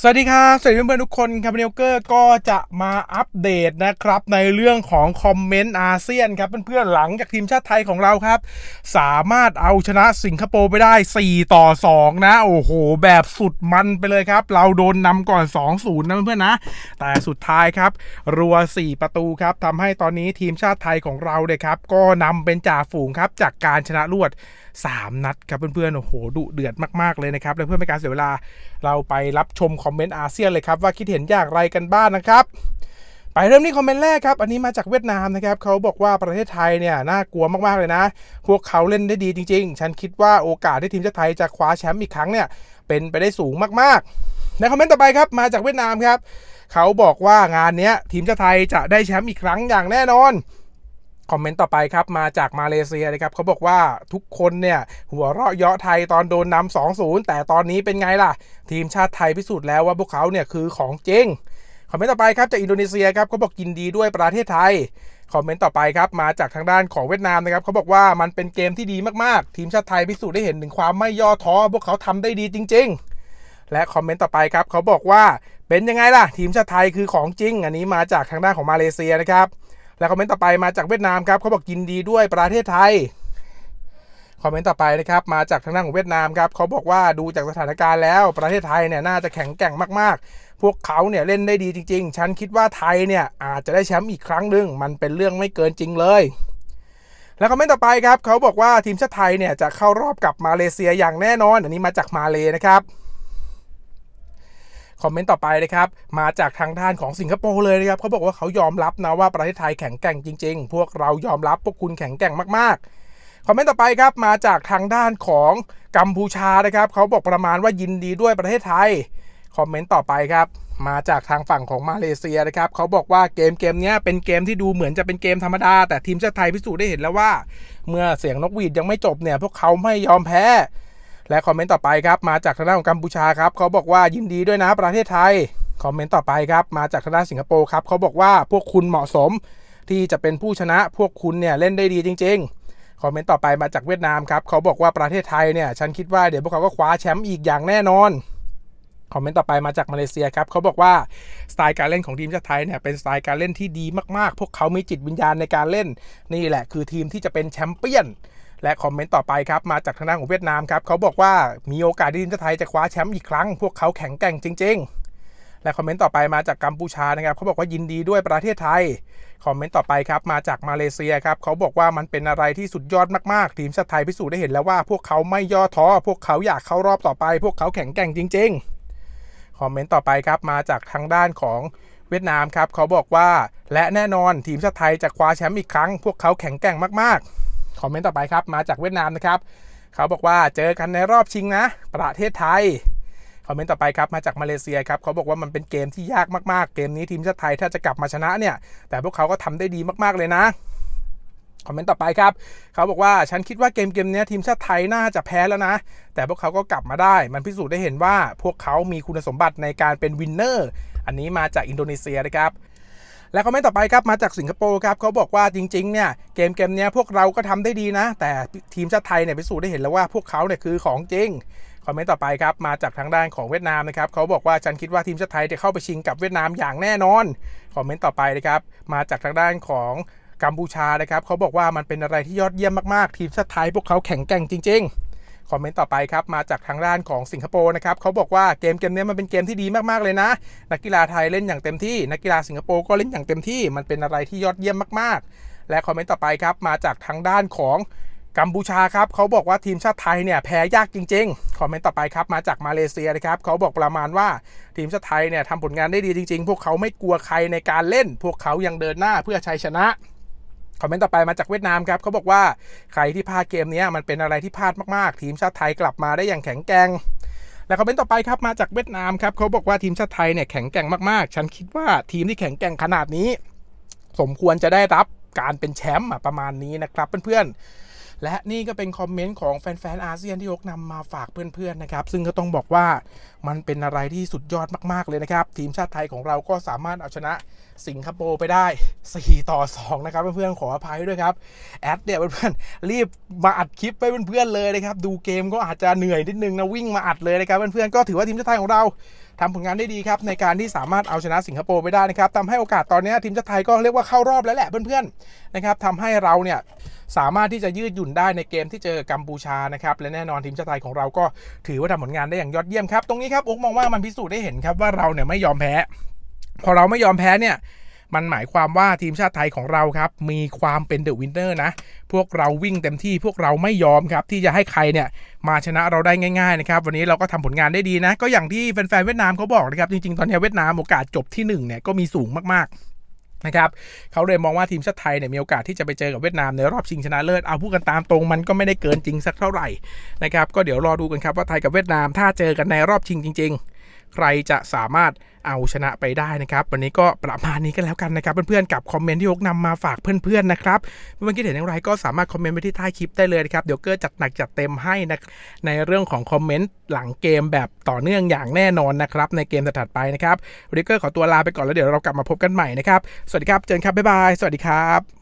สวัสดีครับสวัสดีเพื่อนๆทุกคนครับเนลเกอร์ก็จะมาอัปเดตนะครับ ในเรื่องของคอมเมนต์อาเซียนครับเพื่อนๆหลังจากทีมชาติไทยของเราครับ สามารถเอาชนะสิงคโปร์ไปได้ 4 ต่อ 2 นะ โอ้โห แบบสุดมันไปเลยครับ เราโดนนำก่อน 2-0 นะเพื่อนๆนะ แต่สุดท้ายครับ รัว 4 ประตูครับทำให้ตอนนี้ทีมชาติไทยของเราเนี่ยครับ ก็นำเป็นจ่าฝูงครับจากการชนะรวด3 นัดครับเพื่อนๆ โอ้โห ดุเดือดมากๆเลยนะครับและเพื่อไม่ให้การเสียเวลาเราไปรับชมคอมเมนต์อาเซียนเลยครับ ว่าคิดเห็นอย่างไรกันบ้างนะครับ ไปเริ่มที่คอมเมนต์แรกครับ อันนี้มาจากเวียดนามนะครับเขาบอกว่าประเทศไทยเนี่ยน่ากลัวมากๆเลยนะ พวกเขาเล่นได้ดีจริง ๆ ฉันคิดว่าโอกาสที่ทีมชาติไทยจะคว้าแชมป์อีกครั้งเนี่ยเป็นไปได้สูงมากๆ ในคอมเมนต์ต่อไปครับมาจากเวียดนามครับเขาบอกว่างานเนี้ยทีมชาติไทยจะได้แชมป์อีกครั้งอย่างแน่นอน คอมเมนต์ต่อไปครับมาจากมาเลเซียนะครับเขาบอกว่าทุกคนเนี่ยหัวเราะเยาะไทยตอนโดนนำ2-0แต่ตอนนี้เป็นไงล่ะ ทีมชาติไทยพิสูจน์แล้วว่าพวกเขาเนี่ยคือของจริงคอมเมนต์ต่อไปครับจากอินโดนีเซียครับเขาบอกยินดีด้วยประเทศไทยคอมเมนต์ต่อไปครับมาจากทางด้านของเวียดนามนะครับเขาบอกว่ามันเป็นเกมที่ดีมากๆ ทีมชาติไทยพิสูจน์ได้เห็นถึงความไม่ย่อท้อพวกเขาทำได้ดีจริง ๆ และคอมเมนต์ต่อไปครับเขาบอกว่าเป็นยังไงล่ะ ทีมชาติไทยคือของจริง อันนี้มาจากทางด้านของมาเลเซียนะครับ และคอมเมนต์ต่อไปมาจากเวียดนามครับเขาบอกยินดีด้วยประเทศไทยคอมเมนต์ต่อไปนะครับมาจากทางด้านของเวียดนามครับเขาบอกว่าดูจากสถานการณ์แล้วประเทศไทยเนี่ยน่าจะแข็งแกร่งมากๆ พวกเขาเนี่ยเล่นได้ดีจริง ๆ ฉันคิดว่าไทยเนี่ยอาจจะได้แชมป์อีกครั้งหนึ่งมันเป็นเรื่องไม่เกินจริงเลย แล้วคอมเมนต์ต่อไปครับเขาบอกว่าทีมชาติไทยเนี่ยจะเข้ารอบกับมาเลเซียอย่างแน่นอน อันนี้มาจากมาเลนะครับ คอมเมนต์ต่อไปนะครับ มาจากทางด้านของสิงคโปร์เลยนะครับเขาบอกว่าเขายอมรับนะว่าประเทศไทยแข็งแกร่งจริง ๆ พวกเรายอมรับพวกคุณแข็งแกร่งมากๆ คอมเมนต์ต่อไปครับมาจากทางด้านของกัมพูชานะครับเขาบอกประมาณว่ายินดีด้วยประเทศไทย คอมเมนต์ต่อไปครับมาจากทางฝั่งของมาเลเซียนะครับเขาบอกว่าเกมเกมนี้เป็นเกมที่ดูเหมือนจะเป็นเกมธรรมดา แต่ทีมชาติไทยพิสูจน์ได้เห็นแล้วว่า เมื่อเสียงนกหวีดยังไม่จบเนี่ยพวกเขาไม่ยอมแพ้ และคอมเมนต์ต่อไปครับมาจากทางด้านของกัมพูชาครับเขาบอกว่ายินดีด้วยนะประเทศไทยคอมเมนต์ต่อไปครับมาจากทางด้านสิงคโปร์ครับเขาบอกว่าพวกคุณเหมาะสม ที่จะเป็นผู้ชนะพวกคุณเนี่ยเล่นได้ดีจริง ๆ คอมเมนต์ต่อไปมาจากเวียดนามครับเขาบอกว่าประเทศไทยเนี่ยฉันคิดว่าเดี๋ยวพวกเขาก็คว้าแชมป์อีกอย่างแน่นอนคอมเมนต์ต่อไปมาจากมาเลเซียครับเขาบอกว่าสไตล์การเล่นของทีมชาติไทยเนี่ยเป็นสไตล์การเล่นที่ดีมากๆ พวกเขามีจิตวิญญาณในการเล่น นี่แหละคือทีมที่จะเป็นแชมเปี้ยน และคอมเมนต์ต่อไปครับมาจากทางด้านของเวียดนามครับเขาบอกว่ามีโอกาสที่ทีมชาติไทยจะคว้าแชมป์อีกครั้ง พวกเขาแข็งแกร่งจริง ๆ และคอมเมนต์ต่อไปมาจากกัมพูชานะครับเขาบอกว่ายินดีด้วยประเทศไทยคอมเมนต์ต่อไปครับมาจากมาเลเซียครับเขาบอกว่ามันเป็นอะไรที่สุดยอดมากๆ ทีมชาติไทยพิสูจน์ได้เห็นแล้วว่าพวกเขาไม่ย่อท้อพวกเขาอยากเข้ารอบต่อไป พวกเขาแข็งแกร่งจริง ๆ คอมเมนต์ต่อไปครับมาจากทางด้านของเวียดนามครับเขาบอกว่าและแน่นอนทีมชาติไทยจะคว้าแชมป์อีกครั้ง พวกเขาแข็งแกร่งมากๆ คอมเมนต์ต่อไปครับ มาจากเวียดนามนะครับ เขาบอกว่าเจอกันในรอบชิงนะ ประเทศไทย คอมเมนต์ต่อไปครับ มาจากมาเลเซียครับ เขาบอกว่ามันเป็นเกมที่ยากมากๆ เกมนี้ทีมชาติไทยถ้าจะกลับมาชนะเนี่ย แต่พวกเขาก็ทำได้ดีมากๆเลยนะคอมเมนต์ต่อไปครับ เขาบอกว่าฉันคิดว่าเกมเกมนี้ทีมชาติไทยน่าจะแพ้แล้วนะ แต่พวกเขาก็กลับมาได้ มันพิสูจน์ได้เห็นว่าพวกเขามีคุณสมบัติในการเป็นวินเนอร์ อันนี้มาจากอินโดนีเซียนะครับ และคอมเมนต์ต่อไปครับมาจากสิงคโปร์ครับเขาบอกว่าจริงๆเนี่ยเกมเกมนี้พวกเราก็ทำได้ดีนะ แต่ทีมชาติไทยเนี่ยพิสูจน์ได้เห็นแล้วว่าพวกเขาเนี่ยคือของจริงคอมเมนต์ต่อไปครับมาจากทางด้านของเวียดนามนะครับเขาบอกว่าฉันคิดว่าทีมชาติไทยจะเข้าไปชิงกับเวียดนามอย่างแน่นอนคอมเมนต์ต่อไปนะครับมาจากทางด้านของกัมพูชานะครับเขาบอกว่ามันเป็นอะไรที่ยอดเยี่ยมมากๆ ทีมชาติไทยพวกเขาแข็งแกร่งจริง ๆ คอมเมนต์ต่อไปครับมาจากทางด้านของสิงคโปร์นะครับเขาบอกว่าเกมเกมนี้มันเป็นเกมที่ดีมากๆเลยนะ นักกีฬาไทยเล่นอย่างเต็มที่นักกีฬาสิงคโปร์ก็เล่นอย่างเต็มที่มันเป็นอะไรที่ยอดเยี่ยมมากๆ และคอมเมนต์ต่อไปครับมาจากทางด้านของกัมพูชาครับเขาบอกว่าทีมชาติไทยเนี่ยแพ้ยากจริงๆ คอมเมนต์ต่อไปครับมาจากมาเลเซียนะครับเขาบอกประมาณว่าทีมชาติไทยเนี่ยทำผลงานได้ดีจริง ๆ พวกเขาไม่กลัวใครในการเล่น พวกเขายังเดินหน้าเพื่อชัยชนะ คอมเมนต์ต่อไปมาจากเวียดนามครับเขาบอกว่าใครที่พลาดเกมนี้มันเป็นอะไรที่พลาดมากๆ ทีมชาติไทยกลับมาได้อย่างแข็งแกร่งและคอมเมนต์ต่อไปครับมาจากเวียดนามครับเขาบอกว่าทีมชาติไทยเนี่ยแข็งแกร่งมากๆ ฉันคิดว่าทีมที่แข็งแกร่งขนาดนี้ สมควรจะได้รับการเป็นแชมป์ประมาณนี้นะครับเพื่อนๆ และนี่ก็เป็นคอมเมนต์ของแฟนๆอาเซียนที่ยกนำมาฝากเพื่อนๆนะครับ ซึ่งก็ต้องบอกว่ามันเป็นอะไรที่สุดยอดมากๆเลยนะครับ ทีมชาติไทยของเราก็สามารถเอาชนะสิงคโปร์ไปได้ 4 ต่อ 2 นะครับเพื่อนๆขออภัยด้วยครับแอดเนี่ยเพื่อนๆรีบมาอัดคลิปไปเพื่อนๆเลยนะครับ ดูเกมก็อาจจะเหนื่อยนิดนึงนะวิ่งมาอัดเลยนะครับเพื่อนๆก็ถือว่าทีมชาติไทยของเรา ทำผลงานได้ดีครับในการที่สามารถเอาชนะสิงคโปร์ไปได้นะครับทำให้โอกาสตอนนี้ทีมชาติไทยก็เรียกว่าเข้ารอบแล้วแหละเพื่อนๆนะครับทำให้เราเนี่ยสามารถที่จะยืดหยุ่นได้ในเกมที่เจอกัมพูชานะครับและแน่นอนทีมชาติไทยของเราก็ถือว่าทำผลงานได้อย่างยอดเยี่ยมครับตรงนี้ครับอุ๊กมองว่ามันพิสูจน์ได้เห็นครับว่าเราเนี่ยไม่ยอมแพ้ พอเราไม่ยอมแพ้เนี่ย มันหมายความว่าทีมชาติไทยของเราครับ มีความเป็นเดอะวินเนอร์นะ พวกเราวิ่งเต็มที่พวกเราไม่ยอมครับ ที่จะให้ใครเนี่ยมาชนะเราได้ง่ายๆนะครับ วันนี้เราก็ทำผลงานได้ดีนะ ก็อย่างที่แฟนๆเวียดนามเขาบอกนะครับ จริงๆ ตอนนี้เวียดนามโอกาสจบที่1เนี่ยก็มีสูงมากๆนะครับเขาเลยมองว่าทีมชาติไทยเนี่ยมีโอกาสที่จะไปเจอกับเวียดนามในรอบชิงชนะเลิศเอาพูดกันตามตรงมันก็ไม่ได้เกินจริงสักเท่าไหร่นะครับก็เดี๋ยวรอดูกันครับว่าไทยกับเวียดนามถ้าเจอกันในรอบชิงจริง ๆ ใครจะสามารถเอาชนะไปได้นะครับ วันนี้ก็ประมาณนี้กันแล้วกันนะครับ เพื่อนๆกับคอมเมนต์ที่ยกนำมาฝากเพื่อนๆนะครับเพื่อนๆคิดเห็นอย่างไรก็สามารถคอมเมนต์ไว้ที่ใต้คลิปได้เลยนะครับเดี๋ยวเกอร์จัดหนักจัดเต็มให้นะในเรื่องของคอมเมนต์หลังเกมแบบต่อเนื่องอย่างแน่นอนนะครับในเกมถัดๆไปนะครับวันนี้เกอร์ขอตัวลาไปก่อนแล้วเดี๋ยวเรากลับมาพบกันใหม่นะครับสวัสดีครับเจอกันครับบ๊ายบายสวัสดีครับ